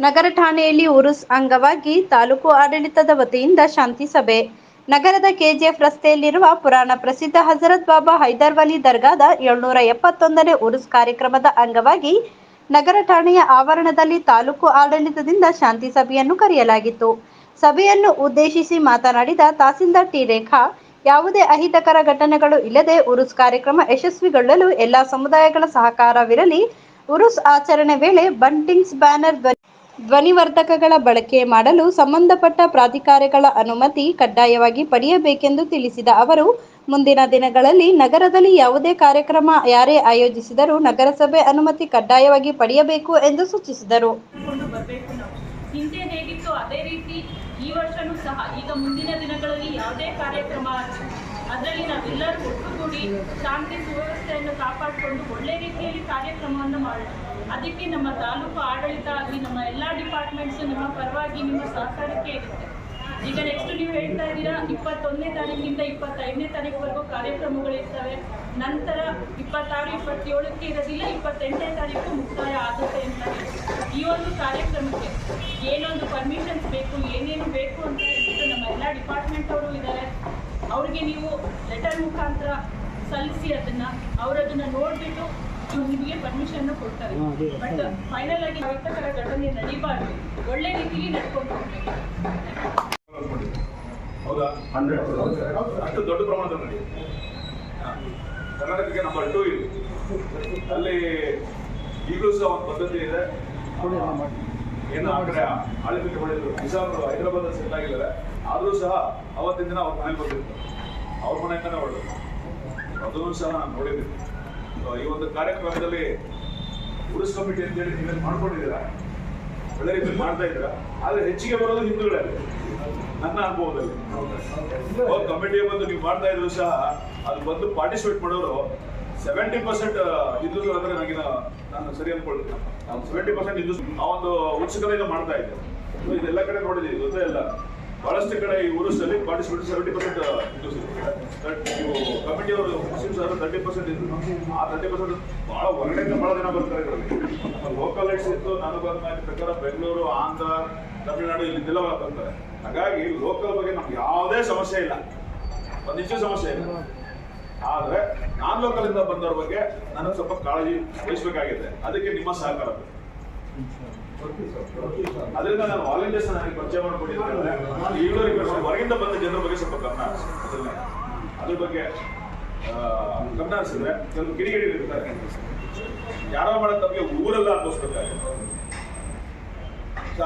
ನಗರ ಠಾಣೆಯಲ್ಲಿ ಉರುಸ್ ಅಂಗವಾಗಿ ತಾಲೂಕು ಆಡಳಿತದ ವತಿಯಿಂದ ಶಾಂತಿ ಸಭೆ. ನಗರದ ಕೆಜಿಎಫ್ ರಸ್ತೆಯಲ್ಲಿರುವ ಪುರಾಣ ಪ್ರಸಿದ್ಧ ಹಜರತ್ ಬಾಬಾ ಹೈದರ್ ವಲಿ ದರ್ಗಾದ ಏಳ್ನೂರ ಎಪ್ಪತ್ತೊಂದನೇ ಉರುಸ್ ಕಾರ್ಯಕ್ರಮದ ಅಂಗವಾಗಿ ನಗರ ಠಾಣೆಯ ಆವರಣದಲ್ಲಿ ತಾಲೂಕು ಆಡಳಿತದಿಂದ ಶಾಂತಿ ಸಭೆಯನ್ನು ಕರೆಯಲಾಗಿತ್ತು. ಸಭೆಯನ್ನು ಉದ್ದೇಶಿಸಿ ಮಾತನಾಡಿದ ತಹಸೀಲ್ದಾರ್ ಟಿ ರೇಖಾ, ಯಾವುದೇ ಅಹಿತಕರ ಘಟನೆಗಳು ಇಲ್ಲದೆ ಉರುಸ್ ಕಾರ್ಯಕ್ರಮ ಯಶಸ್ವಿಗೊಳ್ಳಲು ಎಲ್ಲಾ ಸಮುದಾಯಗಳ ಸಹಕಾರವಿರಲಿ ಉರುಸ್ ಆಚರಣೆ ವೇಳೆ ಬಂಟಿಂಗ್ಸ್ ಬ್ಯಾನರ್ ಧ್ವನಿ ಧ್ವನಿವರ್ಧಕಗಳ ಬಳಕೆ ಮಾಡಲು ಸಂಬಂಧಪಟ್ಟ ಪ್ರಾಧಿಕಾರಗಳ ಅನುಮತಿ ಕಡ್ಡಾಯವಾಗಿ ಪಡೆಯಬೇಕೆಂದು ತಿಳಿಸಿದ ಅವರು, ಮುಂದಿನ ದಿನಗಳಲ್ಲಿ ನಗರದಲ್ಲಿ ಯಾವುದೇ ಕಾರ್ಯಕ್ರಮ ಯಾರೇ ಆಯೋಜಿಸಿದರೂ ನಗರಸಭೆ ಅನುಮತಿ ಕಡ್ಡಾಯವಾಗಿ ಪಡೆಯಬೇಕು ಎಂದು ಸೂಚಿಸಿದರು. ಈ ವರ್ಷನೂ ಸಹ ಈಗ ಮುಂದಿನ ದಿನಗಳಲ್ಲಿ ಯಾವುದೇ ಕಾರ್ಯಕ್ರಮ ಅದರಲ್ಲಿ ನಾವೆಲ್ಲರೂ ಒಟ್ಟುಗೂಡಿ ಶಾಂತಿ ಸುವ್ಯವಸ್ಥೆಯನ್ನು ಕಾಪಾಡಿಕೊಂಡು ಒಳ್ಳೆ ರೀತಿಯಲ್ಲಿ ಕಾರ್ಯಕ್ರಮವನ್ನು ಮಾಡೋಣ. ಅದಕ್ಕೆ ನಮ್ಮ ತಾಲೂಕು ಆಡಳಿತ ಆಗಲಿ ನಮ್ಮ ಎಲ್ಲ ಡಿಪಾರ್ಟ್ಮೆಂಟ್ಸು ನಿಮ್ಮ ಪರವಾಗಿ ನಿಮ್ಮ ಸಹಕಾರಕ್ಕೆ ಇರುತ್ತೆ. ಈಗ ನೆಕ್ಸ್ಟ್ ನೀವು ಹೇಳ್ತಾ ಇದ್ದೀರಾ, ಇಪ್ಪತ್ತೊಂದನೇ ತಾರೀಕಿಂದ ಇಪ್ಪತ್ತೈದನೇ ತಾರೀಕುವರೆಗೂ ಕಾರ್ಯಕ್ರಮಗಳಿರ್ತವೆ ನಂತರ ಇಪ್ಪತ್ತಾರು, ಇಪ್ಪತ್ತೇಳಕ್ಕೆ ಇರೋದಿಲ್ಲ, ಇಪ್ಪತ್ತೆಂಟನೇ ತಾರೀಕು ಮುಕ್ತಾಯ ಆಗುತ್ತೆ ಅಂತ ಈ ಒಂದು ಕಾರ್ಯಕ್ರಮಕ್ಕೆ ಏನೊಂದು ಪರ್ಮಿಷನ್ಸ್ ಬೇಕು, ಏನೇನು ಬೇಕು ಅಂತ ಹೇಳ್ಬಿಟ್ಟು ನಮ್ಮ ಎಲ್ಲ ಡಿಪಾರ್ಟ್ಮೆಂಟ್ ಅವರು ಇದ್ದಾರೆ. ಅವ್ರಿಗೆ ನೀವು ಲೆಟರ್ ಮುಖಾಂತರ ಸಲ್ಲಿಸಿ ಅದನ್ನ ಅವರದನ್ನ ಅದನ್ನ ನೋಡ್ಬಿಟ್ಟು ನಿಮಗೆ ಪರ್ಮಿಷನ್ ಕೊಡ್ತಾರೆ. ಬಟ್ ಫೈನಲ್ ಆಗಿ ಅಹಿತಕರ ಘಟನೆ ನಡೀಬಾರ್ದು. ಒಳ್ಳೆ ರೀತಿಯಲ್ಲಿ ನಡ್ಕೊಂಡು ಹೋಗ್ಬೇಕು ಹೌದಾ? ಅಷ್ಟು ದೊಡ್ಡ ಪ್ರಮಾಣದಲ್ಲಿ ನಡೆಯುತ್ತೆ. ಕರ್ನಾಟಕಕ್ಕೆ ನಂಬರ್ ಟೂ ಇದೆ ಅಲ್ಲಿ ಈಗಲೂ ಸಹ ಒಂದು ಪದ್ಧತಿ ಇದೆ. ಏನು ಆ ಕಡೆ ಆಳ್ವಿಕೆ ಮಾಡಿದ್ರು. ನಿಜಾಮ್ ಹೈದರಾಬಾದ್ ಸೆಟ್ ಆಗಿದ್ದಾರೆ. ಆದರೂ ಸಹ ಅವತ್ತಿನ ದಿನ ಅವ್ರ ಮನೆಗೆ ಬಂದಿರ್ತಾರೆ ಅವ್ರ ಮನೆಯಿಂದನೇ ಹೊರಡು ಅದನ್ನು ಸಹ ನಾನು ನೋಡಿದ್ದೀನಿ. ಈ ಒಂದು ಕಾರ್ಯಕ್ರಮದಲ್ಲಿ ಉರುಸ್ ಕಮಿಟಿ ಅಂತೇಳಿ ನೀವೇನು ಮಾಡ್ಕೊಂಡಿದ್ದೀರಾ? ಒಳ್ಳೆ ರೀತಿ ಮಾಡ್ತಾ ಇದ್ದೀರಾ? ಆದರೆ ಹೆಚ್ಚಿಗೆ ಬರೋದು ಹಿಂದೂಗಳೇ. ನನ್ನ ಅನುಭವದಲ್ಲಿ. ಕಮಿಟಿ ಬಂದು ನೀವು ಮಾಡ್ತಾ ಇದ್ರು ಸಹ ಅದು ಬಂದು ಪಾರ್ಟಿಸಿಪೇಟ್ ಮಾಡೋರು ಸೆವೆಂಟಿ ಪರ್ಸೆಂಟ್ ಹಿಂದೂಸ್ ಅಂದ್ರೆ ನನಗೆ ನಾನು ಸರಿ ಅನ್ಕೊಳ್ತೀನಿ. ನಾನು ಸೆವೆಂಟಿ ಪರ್ಸೆಂಟ್ ಹಿಂದೂಸ್ ಆ ಒಂದು ಉತ್ಸುಕತೆಯಿಂದ ಮಾಡ್ತಾ ಇದ್ದೆ So, ಇದೆಲ್ಲ ಕಡೆ ನೋಡಿದ್ದೀವಿ ಗೊತ್ತೇ ಇಲ್ಲ. ಬಹಳಷ್ಟು ಕಡೆ ಈ ಉರುಸಲ್ಲಿ ಪಾರ್ಟಿಸಿಪೇಟ್ ಸೆವೆಂಟಿ ಪರ್ಸೆಂಟ್ ಹಿಂದೂಸ್ ನೀವು ಕಮಿಟಿ ಅವರು ಮುಸ್ಲಿಮ್ಸ್ ಅವರು ತರ್ಟಿ ಪರ್ಸೆಂಟ್ ಇದ್ರು ಆ ತರ್ಟಿ ಪರ್ಸೆಂಟ್ ಭಾಳ ಹೊರಗಡೆಯಿಂದ ಭಾಳ ಜನ ಬರ್ತಾರೆ ನಮ್ಮ ಲೋಕಲ್ ಲೈಟ್ಸ್ ಇತ್ತು ನಾನು ಬಂದ ಪ್ರಕಾರ ಬೆಂಗಳೂರು ಆಂಧ್ರ ತಮಿಳುನಾಡು ಇಲ್ಲಿದ್ದೆಲ್ಲ ಬರ್ತಾರೆ. ಹಾಗಾಗಿ ಲೋಕಲ್ ಬಗ್ಗೆ ನಮ್ಗೆ ಯಾವುದೇ ಸಮಸ್ಯೆ ಇಲ್ಲ. ಒಂದಿಷ್ಟು ಸಮಸ್ಯೆ ಇಲ್ಲ. ಆದ್ರೆ ನಾನ್ ಲೋಕಲ್ ಇಂದ ಬಂದವ್ರ ಬಗ್ಗೆ ನನಗೆ ಸ್ವಲ್ಪ ಕಾಳಜಿ ವಹಿಸಬೇಕಾಗಿದೆ ಅದಕ್ಕೆ ನಿಮ್ಮ ಸಹಕಾರ. ಅದರಿಂದ ನಾನು ವಾಲಂಟಿಯರ್ಸ್ ನನಗೆ ಪರಿಚಯ ಮಾಡ್ಕೊಂಡಿದ್ದೇನೆ ಹೊರಗಿಂದ ಬಂದ ಜನರ ಬಗ್ಗೆ ಸ್ವಲ್ಪ ಗಮನ ಹರಿಸಿ. ಮೊದಲನೇ ಅದ್ರ ಬಗ್ಗೆ ಗಮನ ಹರಿಸಿದ್ರೆ ಕೆಲವು ಕಿಡಿಗಿಡಿ ಇರ್ತಾರೆ. ಯಾರೋ ಮಾಡೋ ನಮಗೆ ಊರೆಲ್ಲ ಅನುಭವಿಸ್ಬೇಕಾಗುತ್ತೆ.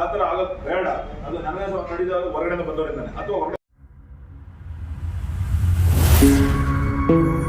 ಆ ಥರ ಆಗೋದು ಬೇಡ. ಅದು ನನಗೆ ಸ್ವಲ್ಪ ಹೊರಗಡೆ ಬಂದವರಿಂದಾನೆ. ಅಥವಾ ಹೊರಗಡೆ thank you